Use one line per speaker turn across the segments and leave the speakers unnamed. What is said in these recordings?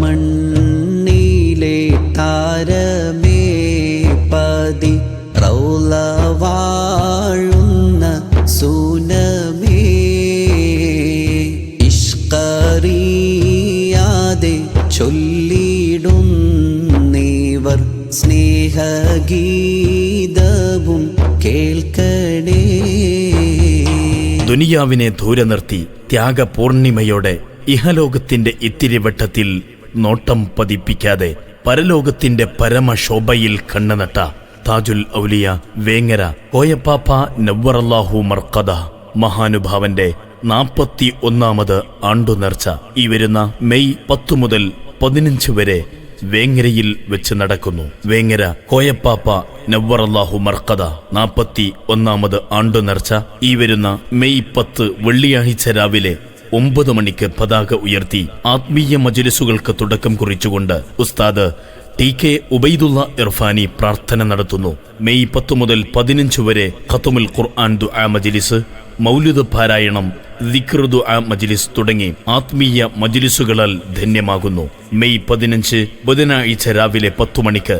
മണ്ണിലെ താരമേ പതി. റൗല വാഴുന്ന സുനമേ. ഇഷ്കറിയാതെ ചൊല്ലിടുന്നേവർ സ്നേഹഗീതവും കേൾക്കണേ.
ദുനിയാവിനെ ദൂരെ നിർത്തി ത്യാഗപൂർണിമയോടെ ഇഹലോകത്തിന്റെ ഇത്തിരിവട്ടത്തിൽ നോട്ടം പതിപ്പിക്കാതെ പരലോകത്തിന്റെ പരമശോഭയിൽ കണ്ണനട്ട താജുൽ ഔലിയ വേങ്ങര കോയപ്പാപ്പ നവ്വറല്ലാഹു മർക്കദ മഹാനുഭാവന്റെ നാൽപ്പത്തി ഒന്നാമത് ആണ്ടുനേർച്ച ഈ വരുന്ന മെയ് പത്തു മുതൽ പതിനഞ്ച് വരെ വേങ്ങരയിൽ വെച്ച് നടക്കുന്നു. വേങ്ങര കോയപ്പാപ്പ നവ്വറല്ലാഹു മർക്കദ നാൽപ്പത്തി ഒന്നാമത് ആണ്ടു നേർച്ച ഈ വരുന്ന മെയ് പത്ത് വെള്ളിയാഴ്ച രാവിലെ ഒമ്പത് മണിക്ക് പതാക ഉയർത്തി ആത്മീയ മജലിസുകൾക്ക് തുടക്കം കുറിച്ചുകൊണ്ട് ഉസ്താദ് ടി കെ ഉബൈദുള്ള ഇർഫാനി പ്രാർത്ഥന നടത്തുന്നു. മെയ് പത്ത് മുതൽ പതിനഞ്ച് വരെ ഖത്തുമുൽ ഖുർആൻ ദു ആ മജ്ലിസ് മൗലിദ് പാരായണം ദിക്ർ ആ മജ്ലിസ് തുടങ്ങി ആത്മീയ മജ്ലിസുകളാൽ ധന്യമാകുന്നു. മെയ് പതിനഞ്ച് ബുധനാഴ്ച രാവിലെ പത്തു മണിക്ക്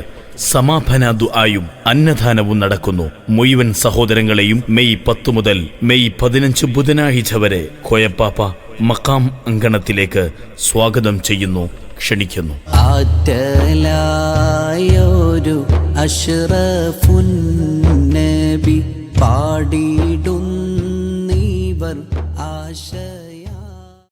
സമാപന ദുആയും അന്നദാനവും നടക്കുന്നു. മുഴുവൻ സഹോദരങ്ങളെയും മെയ് പത്ത് മുതൽ മെയ് പതിനഞ്ച് ബുധനാഴ്ച വരെ കോയപ്പാപ്പ മക്കാം അങ്കണത്തിലേക്ക് സ്വാഗതം ചെയ്യുന്നു ക്ഷണിക്കുന്നു.
ആറ്റലായൊരു അഷ്റഫുൻ നബി പാടിടുന്നീവർ ആശ